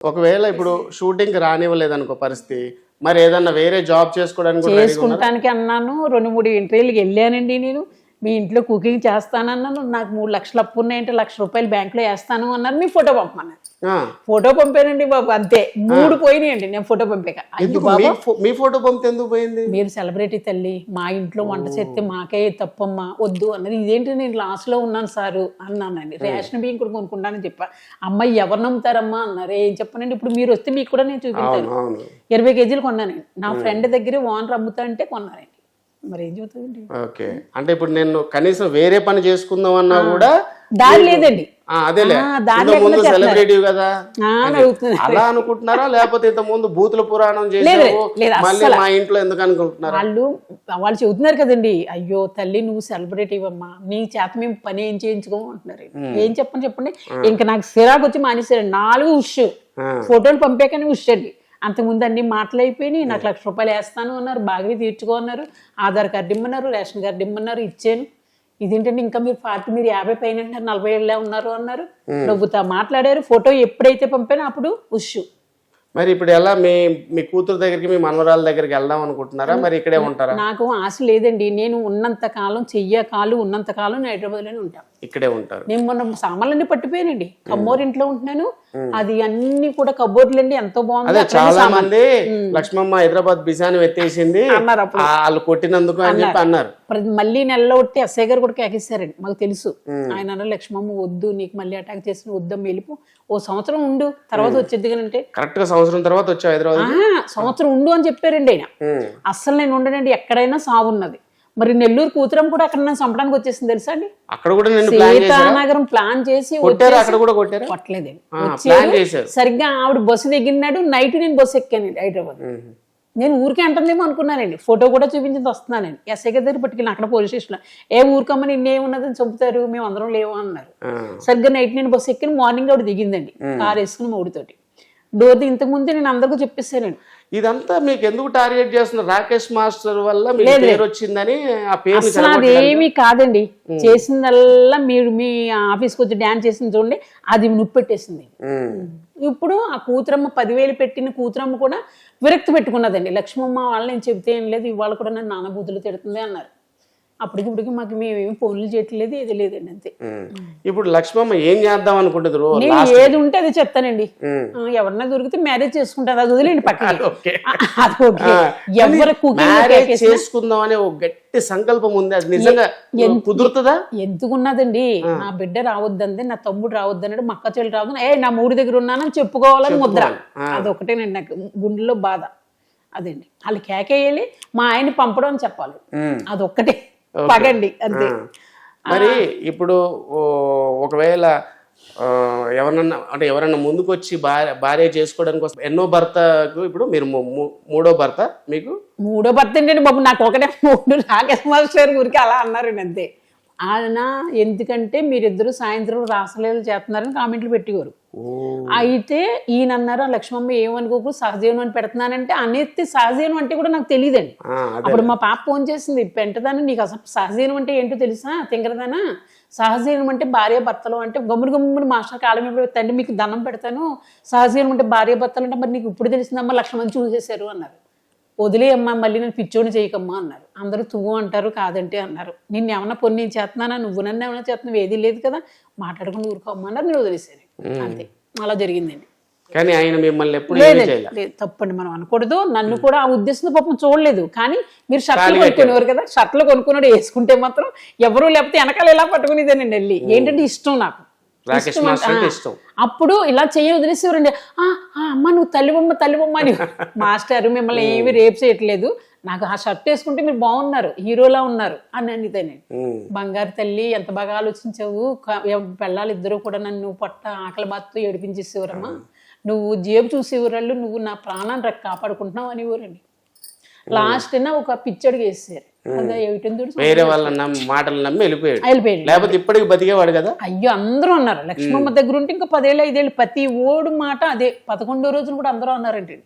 ఒకవేళ ఇప్పుడు షూటింగ్ రానివ్వలేదు అనుకో పరిస్థితి మరి ఏదన్నా వేరే జాబ్ చేసుకోవడానికి? చేసుకుంటానికి అన్నాను రెండు మూడు ఇంటర్వ్యూలకు వెళ్ళానండి నేను మీ ఇంట్లో కుకింగ్ చేస్తానన్నాను. నాకు మూడు లక్షలు అప్పు ఉన్నాయంటే లక్ష రూపాయలు బ్యాంకులో వేస్తాను అన్నారు. మీ ఫోటో పంపమన్నారు. ఫోటో పంపానండి బాబు అంతే. మూడు పోయినాయండి నేను ఫోటో పంపాక. మీ ఫోటో పంపితే ఎందుకు పోయింది? మీరు సెలబ్రిటీ తల్లి మా ఇంట్లో వంట చేస్తే మాకే తప్పమ్మా వద్దు అన్నది. ఇదేంటి నేను లాస్ట్లో ఉన్నాను సారు అన్నానండి. రేషన్ బియ్యం కూడా కొనుక్కుంటానని చెప్పా. అమ్మాయి ఎవరు నమ్ముతారమ్మా అన్నారు. ఏం చెప్పనండి? ఇప్పుడు మీరు వస్తే మీకు కూడా నేను చూపించాను అవును ఇరవై కేజీలు కొన్నానండి నా ఫ్రెండ్ దగ్గర ఓనర్ అమ్ముతా అంటే కొన్నానండి మరి ఏం చెబుతుందండి ఓకే. అంటే ఇప్పుడు నేను కనీసం వేరే పని చేసుకుందాం అన్నా కూడా దారి లేదండి. అదేలే ముందు. సెలబ్రిటీ కదా. అలా అనుకుంటున్నారా? లేకపోతే ఇంత ముందు బూతుల పురాణం చేసావు మళ్ళీ మా ఇంట్లో ఎందుకు అనుకుంటున్నారా? వాళ్ళు వాళ్ళు చెబుతున్నారు కదండి. అయ్యో తల్లి నువ్వు సెలబ్రిటీ అమ్మా నీ చేత మేము పని ఏం చేయించుకోము అంటున్నారు ఏం చెప్పండి? చెప్పండి ఇంకా నాకు సిరాకు వచ్చి మానేసారు నాలుగు ఉష్. ఫోటోలు పంపాకనే ఉష్ అండి. అంతకుముందు అన్ని మాటలు అయిపోయినాయి. నాకు లక్ష రూపాయలు వేస్తాను అన్నారు బాగా తీర్చుకో అన్నారు ఆధార్ కార్డు ఇమ్మన్నారు రేషన్ కార్డు ఇమ్మన్నారు ఇచ్చాను. ఇదేంటంటే ఇంకా మీరు పార్టీ మీరు యాభై పైన నలభై ఏళ్ళే ఉన్నారు అన్నారు. నవ్వుతా మాట్లాడారు. ఫోటో ఎప్పుడైతే పంపానో అప్పుడు ఉష్. మరి ఇప్పుడు ఎలా మీ మీ కూతురు దగ్గరికి మీ మనవరాల దగ్గరికి వెళ్దాం అనుకుంటున్నారా? మరి ఇక్కడే ఉంటారా? నాకు ఆశ లేదండి. నేను ఉన్నంత కాలం చెయ్య కాలు ఉన్నంత కాలం నేను హైదరాబాద్లోనే ఉంటాను ఇక్కడే ఉంటారు. నేను మొన్న సామాన్లన్నీ పట్టిపోయానండి. కమ్మోరింట్లో ఉంటున్నాను. అది అన్ని కూడా కబోర్డులు అండి ఎంతో బాగుంది చాలా మంది లక్ష్మమ్మ హైదరాబాద్ బిజాని ఎత్తేసింది. అన్నారు వాళ్ళు కొట్టినందుకు అని చెప్పి అన్నారు. మళ్ళీ నెలలో ఒట్టి ఎస్ఐ గారు కూడా కేకేశారండి మాకు తెలుసు. ఆయన అన్నారు లక్ష్మమ్మ వద్దు నీకు మళ్ళీ అటాక్ చేసిన వద్దమ్మ వెళ్ళిపో. ఓ సంవత్సరం ఉండు తర్వాత వచ్చేది అంటే కరెక్ట్గా సంవత్సరం తర్వాత వచ్చావు హైదరాబాద్ సంవత్సరం ఉండు అని చెప్పారండి ఆయన. అస్సలు నేను ఉండనండి ఎక్కడైనా సావున్నది మరి నెల్లూరు కూతురం కూడా అక్కడ నన్ను చంపడానికి వచ్చేసింది తెలుసా అండి? అక్కడ కూడా నేను సీతానగరం ప్లాన్ చేసి అక్కడ కూడా కొట్టారా? చేశారు. సరిగ్గా ఆవిడ బస్సు దిగినాడు నైట్ నేను బస్సు ఎక్కానండి హైదరాబాద్. నేను ఊరికే అంటుందేమో అనుకున్నానండి. ఫోటో కూడా చూపించింది వస్తున్నానండి. ఎస్ఐ గారి దగ్గర పట్టుకెళ్ళి అక్కడ పోలీస్ స్టేషన్లో ఏ ఊరికమ్మని ఇన్నేమున్నదని చంపుతారు మేము అందరం లేవు అన్నారు. సరిగ్గా నైట్ నేను బస్సు ఎక్కిన మార్నింగ్ ఆవిడ దిగిందండి. కార్ వేసుకుని మౌడితోటి డోర్ ఇంతకు ముందే నేను అందరికీ చెప్పేసానండి ఇదంతా మీకు ఎందుకు టార్గెట్ చేస్తున్నారు? రాకేష్ మాస్టర్ వల్ల పేరు వచ్చిందని ఆ పేరు అసలు అదేమీ కాదండి. చేసిందల్లా మీరు మీ ఆఫీస్కి వచ్చి డ్యాన్స్ చేసింది చూడండి అది నొప్పి పెట్టేసింది ఇప్పుడు ఆ కూతురమ్మ పదివేలు పెట్టిన కూతురమ్మ కూడా విరక్తి పెట్టుకున్నదండి. లక్ష్మమ్మ వాళ్ళు నేను చెబితే ఏం లేదు ఇవాళ కూడా నన్ను నానబూతులు తిడుతుంది అన్నారు. అప్పటికి ఇప్పటికి మాకు మేమేమి ఫోన్లు చేయట్లేదు ఏది లేదండి అంతే. ఇప్పుడు లక్ష్మమ్మ ఏం చేద్దాం అనుకుంటుంది నేను ఏది ఉంటే అది చెప్తానండి. ఎవరన్నా దొరికితే మ్యారేజ్ చేసుకుంటారు అది వదిలేండి పక్కన ఓకే. అది ఓకే. ఎవరు మ్యారేజ్ కుకింగ్ చేసుకుందాం అనే ఒక గట్టి సంకల్పం ఉంది. అది నిజంగా కుదురుతుందా? ఎందుకున్నదండి నా బిడ్డ రావద్దంది నా తమ్ముడు రావద్దన్నాడు మా అక్క చెల్లి రావద్దని ఏ నా మూడి దగ్గర ఉన్నానని చెప్పుకోవాలని ముద్ర. అదొకటేనండి నాకు గుండెలో బాధ. అదండి. వాళ్ళు కేకేయాలి మా ఆయన పంపడం అని చెప్పాలి. అదొక్కటే. పగండి అంతే. మరి ఇప్పుడు ఒకవేళ ఎవరన్నా అంటే ఎవరన్నా ముందుకు వచ్చి భార్య భార్య చేసుకోవడానికి వస్తే ఎన్నో భర్తకు ఇప్పుడు మీరు మూడో భర్త మీకు? మూడో భర్త ఏంటండి బాబు? నాకు ఒకటే మూడు మాస్టర్ గురికి అలా అన్నారండి అంతే. ఆయన ఎందుకంటే మీరిద్దరు సాయంత్రం రాసలీలు చేస్తున్నారని కామెంట్లు పెట్టేవారు. అయితే ఈయన అన్నారు "ఆ లక్ష్మమ్మ ఏమనుకోకు సహజీవనం అని పెడుతున్నానంటే అనేది సహజీవనం అంటే కూడా నాకు తెలియదండి అప్పుడు మా పాప ఫోన్ చేసింది పెంటదాన్ని నీకు అసలు సహజీవనం అంటే ఏంటో తెలుసా? తింగరదానా? సహజీవనం అంటే భార్య భర్తలు అంటే గమ్ముడు గమ్ముడు మాస్టర్ కాలం తండ్రి మీకు దండం పెడతాను. సహజీవనం అంటే భార్య భర్తలు అంటే మరి నీకు ఇప్పుడు తెలిసిందమ్మా లక్ష మంది చూసేశారు అన్నారు. వదిలే అమ్మా మళ్ళీ నేను పిచ్చోని చేయకమ్మా అన్నారు. అందరూ తువ్వు అంటారు కాదంటే అన్నారు. నిన్ను ఏమన్నా పొన్ని నేను చేస్తున్నానా? నువ్వు నన్ను ఏమైనా చేస్తున్నావు? ఏది లేదు కదా. మాట్లాడుకుని ఊరుకోమ్మా అన్నారు నేను వదిలేసాను అంతే. అలా జరిగిందండి. కానీ ఆయన మిమ్మల్ని ఎప్పుడు లేదు తప్పండి మనం అనకూడదు. నన్ను కూడా ఆ ఉద్దేశంతో పాపం చూడలేదు. కానీ మీరు షర్ట్లు కొనుక్కునేవారు కదా. షర్ట్లు కొనుక్కున్నాడు వేసుకుంటే మాత్రం ఎవరు లేకపోతే వెనకాల ఎలా పట్టుకునేదేనండి వెళ్ళి ఏంటంటే ఇష్టం నాకు. రాకేష్ ఇష్టం మాస్టర్ అంటే అంటే- ఇష్టం. అప్పుడు ఇలా చేయ వదిలేసేవారండి "ఆ, ఆ, అమ్మ నువ్వు తల్లిబొమ్మ తల్లిబొమ్మ అని. మాస్టర్ మిమ్మల్ని ఏమి రేపు చేయట్లేదు. నాకు ఆ షర్ట్ వేసుకుంటే మీరు బాగున్నారు హీరోలా ఉన్నారు అని ఉమ్. బంగారు తల్లి ఎంత బాగా ఆలోచించావు? పిల్లలు ఇద్దరు కూడా నన్ను పొట్ట ఆకలి బాధతో ఏడిపించేసేవారమ్మా. నువ్వు జేబు చూసేవాళ్ళు నువ్వు నా ప్రాణాన్ని కాపాడుకుంటున్నావు అనేవారండి. లాస్ట్ ఒక పిచ్చడికి వేసారు వేరే వాళ్ళ మాటలు నమ్మి వెళ్ళిపోయాడు. లేకపోతే ఇప్పటికి బతికేవాడు కదా? అయ్యో అందరూ అన్నారు. లక్ష్మమ్మ దగ్గర ఉంటే ఇంకా పదేళ్ళు ఐదేళ్ళు ప్రతి ఓడు మాట అదే. పదకొండో రోజున కూడా అందరూ అన్నారండి.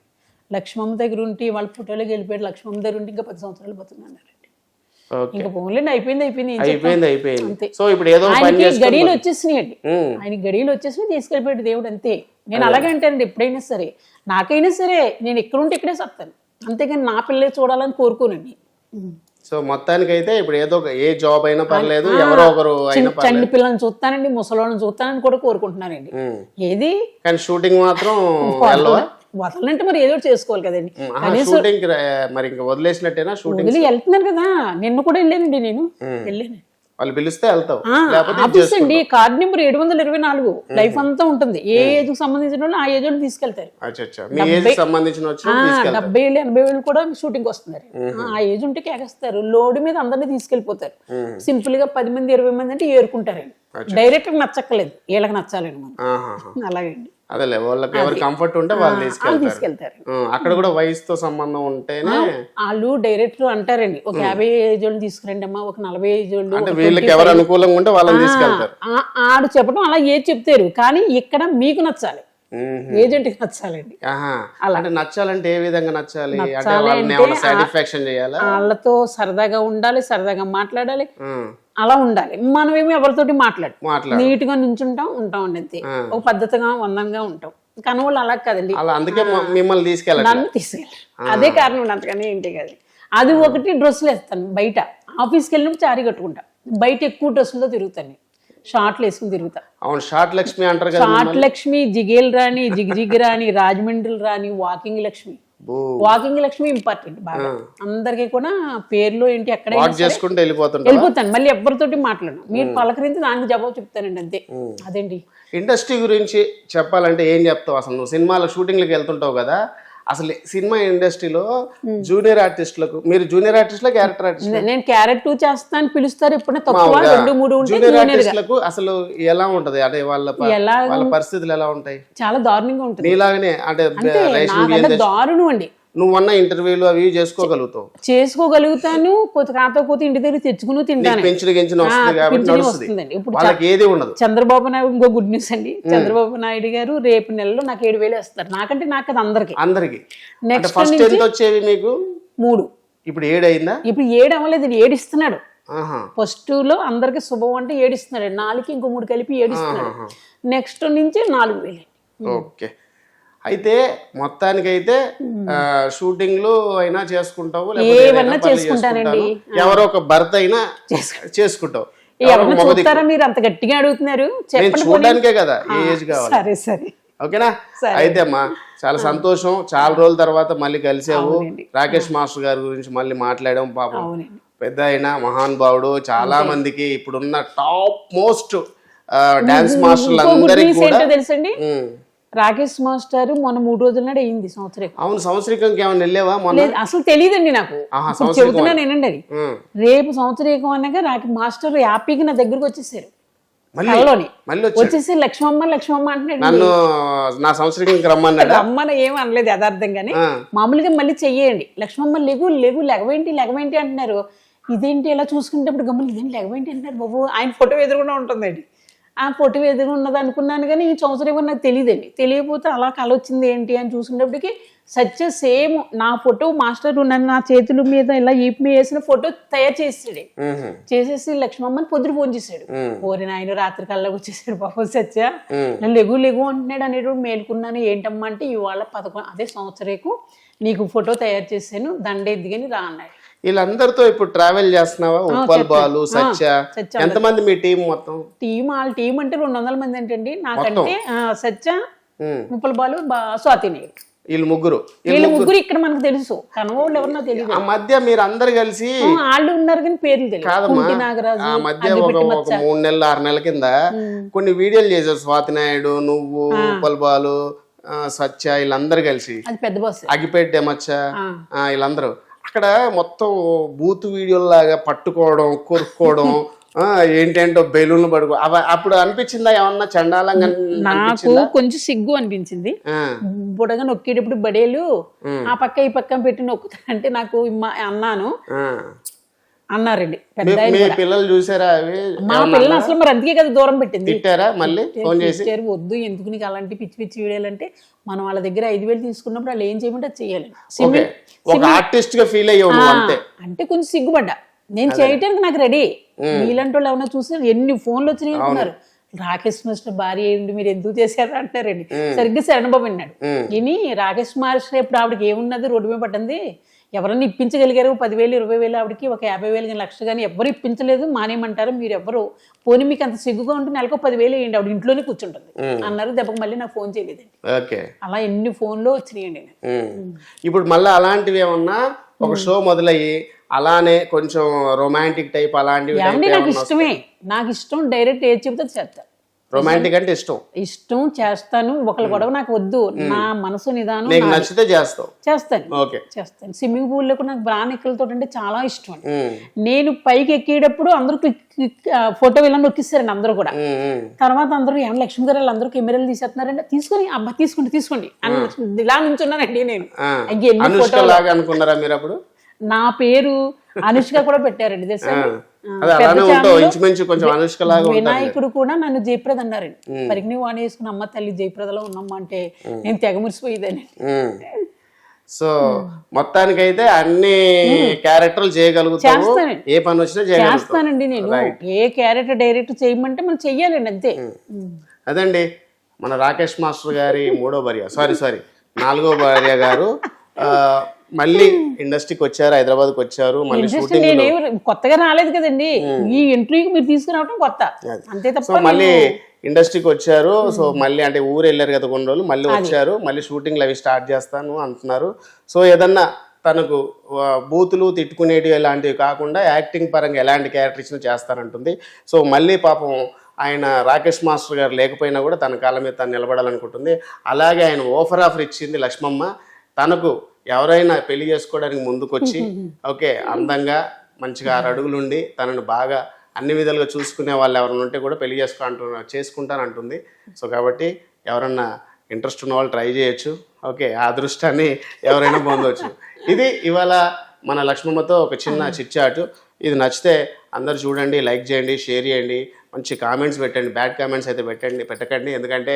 లక్ష్మమ్మ దగ్గర ఉంటే వాళ్ళ పుట్టలోకి వెళ్ళిపోయాడు. లక్ష్మమ్మ దగ్గర ఉంటే ఇంకా పది సంవత్సరాలు బతున్నారండి ఓకే. ఇంకా పోన్లేండి అయిపోయింది అయిపోయింది. అయిపోయింది అయిపోయింది. అంతే. సో ఇప్పుడు ఏదో ఆయనకి గడియలు వచ్చేసినాయండి. ఆయన గడియలు వచ్చేసి తీసుకెళ్ళిపోయాడు దేవుడు అంతే. నేను అలాగే అంటానండి ఎప్పుడైనా సరే నాకైనా సరే నేను ఎక్కడుంటే ఇక్కడే సత్తాను. అంతేగాని నా పిల్లలే చూడాలని కోరుకోనండి సో మొత్తానికైతే ఇప్పుడు ఏదో ఒక ఏ జాబ్ అయినా పర్లేదు ఎవరో ఒకరు అయినా చండి పిల్లల్ని చూస్తానండి ముసలోళ్ళని చూస్తానని కూడా కోరుకుంటున్నానండి. ఏది? కానీ షూటింగ్ మాత్రం వెళ్ళవా? వదలంటే మరి ఏదో ఒకటి చేసుకోవాలి కదండి. షూటింగ్ మరి ఇంకా వదిలేసినట్టేనా? షూటింగ్ వదిలి వెళ్తున్నారు కదా నిన్న కూడా వెళ్ళానండి నేను. వెళ్ళాను. వాళ్ళు పిలిస్తే వెళ్తావు. ఆఫీస్ అండి. కార్డ్ నెంబర్ ఏడు వందల ఇరవై నాలుగు. లైఫ్ అంతా ఉంటుంది. ఏ ఏజ్కి సంబంధించిన వాళ్ళు ఆ ఏజ్ వాళ్ళు తీసుకెళ్తారు. డెబ్బై ఏళ్ళు ఎనభై ఏళ్ళు కూడా షూటింగ్ వస్తున్నారు. ఆ ఏజ్ ఉంటే కేకేస్తారు. లోడ్ మీద అందరినీ తీసుకెళ్ళిపోతారు సింపుల్గా పది మంది ఇరవై మంది అంటే ఏరుకుంటారండి. డైరెక్ట్ నచ్చక్కలేదు వీళ్ళకి నచ్చాలండి మనం ఆహాహా. అదేలే వాళ్ళకి ఎవరు కంఫర్ట్ ఉంటే వాళ్ళు తీసుకెళ్తారు. అక్కడ కూడా వయసుతో సంబంధం ఉంటేనే వాళ్ళు డైరెక్టర్ అంటారండి. ఒక యాభై ఏజ్ వాళ్ళు తీసుకురండి అమ్మా ఒక నలభై ఏజ్ వాళ్ళు అంటే వీళ్ళకి ఎవరు అనుకూలంగా ఉంటే వాళ్ళని తీసుకెళ్తారు. ఆడు చెప్పడం అలా ఏది చెప్తారు. కానీ ఇక్కడ మీకు నచ్చాలి. మ్మ్. ఏజెంట్కి నచ్చాలండి. అంటే నచ్చాలంటే ఏ విధంగా నచ్చాలి? సాటిస్ఫాక్షన్ చేయాలా? వాళ్ళతో సరదాగా ఉండాలి సరదాగా మాట్లాడాలి. అలా ఉండాలి. మనమేమో ఎవరితోటి మాట్లాడు నీట్గా నుంచుంటాం ఉంటాం అండి అంతే ఒక పద్ధతిగా వందంగా ఉంటాం. కానీ వాళ్ళు అలా కాదండి. అందుకే మిమ్మల్ని తీసుకెళ్ళాలి నన్ను తీసుకెళ్ళారు. అదే కారణం అంతకని ఏంటి కాదు. అది ఒకటి డ్రెస్సులు వేస్తాను బయట. ఆఫీస్కి వెళ్ళినప్పుడు చారీ కట్టుకుంటా. బయట ఎక్కువ డ్రెస్సులతో తిరుగుతాను షార్ట్లు వేసుకుని తిరుగుతా. అవును షార్ట్ లక్ష్మి అంటారు కదా షార్ట్ లక్ష్మి జిగేల్ రాణి జిగ్ రాణి రాజమండ్రి రాణి walking Lakshmi. Walking Lakshmi important బాగా. అందరికీ కూడా పేర్లు ఏంటి ఎక్కడ చేసుకుంటూ వెళ్ళిపోతుంటారు వెళ్ళిపోతాను. మళ్ళీ ఎవరితోటి మాట్లాడను. మీరు పలకరించి దానికి జవాబు చెప్తానండి అంతే. అదేంటి? ఇండస్ట్రీ గురించి చెప్పాలంటే ఏం చెప్తావు? అసలు నువ్వు సినిమాల షూటింగ్లకు వెళ్తుంటావు కదా. అసలు సినిమా ఇండస్ట్రీలో జూనియర్ ఆర్టిస్టులకు మీరు జూనియర్ ఆర్టిస్టుల క్యారెక్టర్ ఆర్టిస్ట్ నేను క్యారెట్ టూ చేస్తాను పిలుస్తారు ఎప్పుడైనా తక్కువ రెండు మూడు జూనియర్. ఆర్టిస్టులకు అసలు ఎలా ఉంటది? అంటే వాళ్ళ వాళ్ళ పరిస్థితులు ఎలా ఉంటాయి? చాలా దారుణంగా ఉంటుంది. నీలాగనే అంటే దారుణం అండి. నువ్వు అన్న ఇంటర్వ్యూలు అవి చేసుకోగలుగుతావు. చేసుకోగలుగుతాను కాతో కొత్త ఇంటి దగ్గర తెచ్చుకుని తింటాను. పెంచిన గించిన వస్తుంది కాబట్టి పింఛను నడుస్తుంది. వస్తుందండి. ఇప్పుడు వాళ్ళకి ఏది ఉండదు. చంద్రబాబు నాయుడు ఇంకో గుడ్ న్యూస్ అండి. చంద్రబాబు నాయుడు గారు రేపు నెలలో నాకు ఏడు వేలు వేస్తారు. నాకంటే నాకు అది అందరికి. అందరికి. నెక్స్ట్ ఫస్ట్ ఎంత వచ్చేవి మీకు? మూడు. ఇప్పుడు ఏడు అయిందా? ఇప్పుడు ఏడు అవ్వలేదు ఏడిస్తున్నాడు. ఫస్ట్లో అందరికి శుభం అంటే ఏడిస్తున్నాడు. నాలుగు ఇంకో మూడు కలిపి ఏడిస్తున్నాడు. నెక్స్ట్ నుంచి నాలుగు వేలు. ఓకే. అయితే మొత్తానికైతే షూటింగ్లు అయినా చేసుకుంటావు పనులు చేసుకుంటానండి. ఎవరో ఒక భర్త అయినా చేసుకుంటావు. చూస్తారా? మీరు అంత గట్టిగా అడుగుతున్నారు. చూడడానికే కదా ఏ ఏజ్ కావాలి. సరే సరే. ఓకేనా? అయితే అమ్మా చాలా సంతోషం. చాలా రోజుల తర్వాత మళ్ళీ కలిసావు. రాకేష్ మాస్టర్ గారి గురించి మళ్ళీ మాట్లాడాం పాపం. పెద్ద అయిన మహానుభావుడు చాలా మందికి ఇప్పుడున్న టాప్ మోస్ట్ డాన్స్ మాస్టర్లు అందరికి కూడా. తెలుసండి. రాకేష్ మాస్టర్ మొన్న మూడు రోజుల నాడు అయింది సంవత్సరం. అవును సంవత్సరికంకి ఏమైనా వెళ్ళావా మొన్న? లేదు అసలు తెలియదండి నాకు. ఆహా, ఇప్పుడు చెబుతున్నా నేనండి అది. రేపు సంవత్సరం అనగా రాకి మాస్టర్ హ్యాపీగా నా దగ్గరకు వచ్చేసారు. వచ్చేసి లక్ష్మమ్మ లక్ష్మమ్మ అంటున్నాడు. నన్ను నా సంవత్సరానికి రమ్మన్నాడా? అమ్మన ఏం అనలేదు యథార్థంగానే. మామూలుగా మళ్ళీ చెయ్యండి. లక్ష్మమ్మ లెగు లెగు లెగవేంటి లెగవేంటి అంటున్నారు. ఇదేంటి ఇలా చూసుకునేటప్పుడు గమ్ములు ఇదేంటి లెగవేంటి అంటున్నారు బాబు? ఆయన ఫోటో ఎదురుకుండా ఉంటుందండి. ఆ ఫోటో ఎదురు ఉన్నది అనుకున్నాను కానీ ఈ సంవత్సరం ఏమో నాకు తెలియదండి తెలియకపోతే అలా కళ వచ్చింది ఏంటి అని చూసుకునేటప్పటికి సత్య సేమ్ నా ఫోటో మాస్టర్ నన్ను నా చేతుల మీద ఇలా ఈపు వేసిన ఫోటో తయారు చేసాడు. చేసేసి లక్ష్మమ్మని పొద్దురు ఫోన్ చేశాడు. ఓరి నాయన రాత్రి కల్లాకి వచ్చేసాడు పాపం సత్య. లెగు లెగు అంటున్నాడు అనేటువంటి మేలుకున్నాను. ఏంటమ్మా అంటే ఇవాళ పదకొండు అదే సంవత్సరేకు నీకు ఫోటో తయారు చేశాను. దండెద్దుగని రా అన్నాడు. వీళ్ళందరితో ఇప్పుడు ట్రావెల్ చేస్తున్నావా? ఉప్పల్ బాలు సత్య. ఎంతమంది మీ టీం మొత్తం? టీం వాళ్ళ టీం అంటే రెండు వందల మంది ఏంటండి నాకంటే సత్య ఉమ్. ముప్పల బాలు బా స్వాతి నాయుడు వీళ్ళు ముగ్గురు. వీళ్ళు ముగ్గురు. ఇక్కడ మనకు తెలుసు. కనవాళ్ళు ఎవరినో తెలియదు ఆ మధ్య మీరు అందరు కలిసి వాళ్ళు ఉన్నారు కానీ పేర్లు తెలియదు. నాగరాజు ఆ మధ్య ఒక ఒక మూడు నెలలు ఆరు నెలల కింద కొన్ని వీడియోలు చేశారు. స్వాతి నాయుడు నువ్వు ఉప్పల్ బాలు సత్య వీళ్ళందరూ కలిసి. అది పెద్ద బాస్ అగిపేట్ డెమచ్చ వీళ్ళందరూ. అక్కడ మొత్తం బూత్ వీడియోలాగా పట్టుకోవడం కొరుక్కోవడం ఆ, ఏంటేంటో బెలూన్లు పడుకో అప్పుడు అనిపించిందా? ఏమన్నా చండాలంగా నాకు కొంచెం సిగ్గు అనిపించింది. బుడగ నొక్కేటప్పుడు బడేలు ఆ పక్క ఈ పక్క పెట్టి నొక్కుతా అంటే నాకు అన్నాను. అన్నారండి. పెద్ద. పిల్లలు చూసారా అవి? మా పిల్ల అసలు మరి అందుకే కదా దూరం పెట్టింది. తిట్టారా మళ్ళీ? ఫోన్ చేసి? వద్దు ఎందుకు నీకు అలాంటి పిచ్చి పిచ్చి వీడియోలంటే మనం వాళ్ళ దగ్గర ఐదు వేలు తీసుకున్నప్పుడు వాళ్ళు ఏం చేయమంటే అది చేయాలి. ఒక ఆర్టిస్ట్గా ఫీల్ అయ్యావు అంతే. అంటే కొంచెం సిగ్గుపడ్డా. నేను చేయటానికి నాకు రెడీ మీలాంటి వాళ్ళు ఏమైనా చూసి ఎన్ని ఫోన్లు వచ్చినాయి అనుకున్నారు రాకేష్ మాస్టర్ భార్య ఏంటి మీరు ఎందుకు చేశారు అంటారండి సరిగ్గా శరణబాబు అన్నాడు విని రాకేష్ మాస్టర్ ఇప్పుడు ఆవిడకి ఏమున్నది రోడ్డు మీద పడ్డంది ఎవరన్నా ఇప్పించగలిగారు పదివేలు ఇరవై వేలు ఆవిడకి ఒక యాభై వేలు కానీ లక్ష కానీ ఎవరు ఇప్పించలేదు మానేయమంటారు. మీరు ఎవరు పోనీ మీకు అంత సిగ్గుగా ఉంటే నెలకు పదివేలు వేయండి ఆవిడ ఇంట్లోనే కూర్చుంటుంది. అన్నారు దెబ్బకి మళ్ళీ నాకు ఫోన్ చేయలేదండి. ఓకే. అలా ఎన్ని ఫోన్లో వచ్చినాయండి. ఇప్పుడు మళ్ళీ అలాంటివి ఏమన్నా ఒక షో మొదలయ్యి అలానే కొంచెం రొమాంటిక్ టైప్ అలాంటివి నాకు ఇష్టమే. నాకు ఇష్టం డైరెక్ట్ ఏది చెబితే అది చేస్తాను రొమాంటిక్ అంటే ఇష్టం. ఇష్టం చేస్తాను ఒకళ్ళ గొడవ నాకు వద్దు. నా మనసు నిదానం నీకు. నచ్చితే చేస్తావు. చేస్తాను. ఓకే. చేస్తాను. స్విమ్మింగ్ పూల్లో కూడా నాకు బ్రానికలతో అంటే చాలా ఇష్టం. నేను పైకి ఎక్కేటప్పుడు అందరూ ఫోటో వెళ్ళని నొక్కిస్తారండి అందరూ కూడా. తర్వాత అందరూ ఏమన్నా లక్ష్మి గారు అందరూ కెమెరాలు తీసేస్తున్నారంటే తీసుకొని అబ్బా తీసుకోండి తీసుకోండి అని ఇలా నుంచున్నానండి నేను. అనుష్క ఫోటోలు? అనుకున్నారా మీరు అప్పుడు? నా పేరు అనుష్క కూడా పెట్టారండి తెలుసా? వినాయకుడు కూడా నన్ను జయప్రద అన్నారండి. వాణి వేసుకుని అమ్మ తల్లి జయప్రదలో ఉన్నామ్మా అంటే నేను తెగ మురిసిపోయేదాన్ని. సో మొత్తానికైతే అన్ని క్యారెక్టర్లు చేయగలుగుతావు. చేస్తానండి. ఏ పని వచ్చినా చేస్తానండి నేను. ఏ క్యారెక్టర్ డైరెక్ట్ చేయమంటే మనం చెయ్యాలండి అంతే. అదండి మన రాకేష్ మాస్టర్ గారి మూడో భార్య. సారీ సారీ నాలుగో భార్య గారు ఆ, మళ్ళీ ఇండస్ట్రీకి వచ్చారు హైదరాబాద్కి వచ్చారు మళ్ళీ ఇంట్రెస్ట్ షూటింగ్ కొత్తగా రాలేదు కదండి. ఈ ఇంటర్వ్యూకి మీరు తీసుకురావడం కొత్త. అంతే సో తప్ప మళ్ళీ ఇండస్ట్రీకి వచ్చారు. సో మళ్ళీ అంటే ఊరు వెళ్ళారు కదా కొన్ని రోజులు మళ్ళీ వచ్చారు మళ్ళీ షూటింగ్లు అవి స్టార్ట్ చేస్తాను అంటున్నారు. సో ఏదన్నా తనకు ఆ, బూతులు తిట్టుకునేటివి ఇలాంటివి కాకుండా యాక్టింగ్ పరంగా ఎలాంటి క్యారెక్టర్ ఇచ్చినా చేస్తానంటుంది. సో మళ్ళీ పాపం ఆయన రాకేష్ మాస్టర్ గారు లేకపోయినా కూడా తన కాళ్ళ మీద తను నిలబడాలనుకుంటుంది. అలాగే ఆయన ఓఫర్ ఆఫర్ ఇచ్చింది లక్ష్మమ్మ. తనకు ఎవరైనా పెళ్ళి చేసుకోవడానికి ముందుకొచ్చి ఓకే అందంగా మంచిగా ఆరు అడుగులుండి తనను బాగా అన్ని విధాలుగా చూసుకునే వాళ్ళు ఎవరైనా ఉంటే కూడా పెళ్ళి చేసుకో అంటున్నా చేసుకుంటాను అంటుంది. సో కాబట్టి ఎవరన్నా ఇంట్రెస్ట్ ఉన్న వాళ్ళు ట్రై చేయొచ్చు. ఓకే ఆ అదృష్టాన్ని ఎవరైనా పొందవచ్చు ఇది ఇవాళ మన లక్ష్మమ్మతో ఒక చిన్న చిట్చాటు. ఇది నచ్చితే అందరు చూడండి లైక్ చేయండి షేర్ చేయండి. మంచి కామెంట్స్ పెట్టండి బ్యాడ్ కామెంట్స్ అయితే పెట్టండి పెట్టకండి. ఎందుకంటే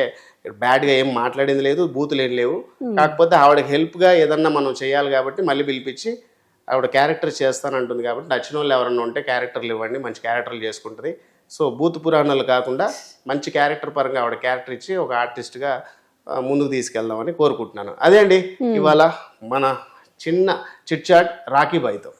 బ్యాడ్గా ఏం మాట్లాడింది లేదు బూతులు ఏం లేవు. కాకపోతే ఆవిడకి హెల్ప్గా ఏదన్నా మనం చేయాలి కాబట్టి మళ్ళీ పిలిపించి ఆవిడ క్యారెక్టర్ చేస్తానంటుంది కాబట్టి నచ్చిన వాళ్ళు ఎవరన్నా ఉంటే క్యారెక్టర్లు ఇవ్వండి మంచి క్యారెక్టర్లు చేసుకుంటుంది. సో బూత్ పురాణాలు కాకుండా మంచి క్యారెక్టర్ పరంగా ఆవిడ క్యారెక్టర్ ఇచ్చి ఒక ఆర్టిస్ట్గా ముందుకు తీసుకెళ్దామని కోరుకుంటున్నాను. అదే అండి ఇవాళ మన చిన్న చిట్ చాట్ రాఖీ బాయ్తో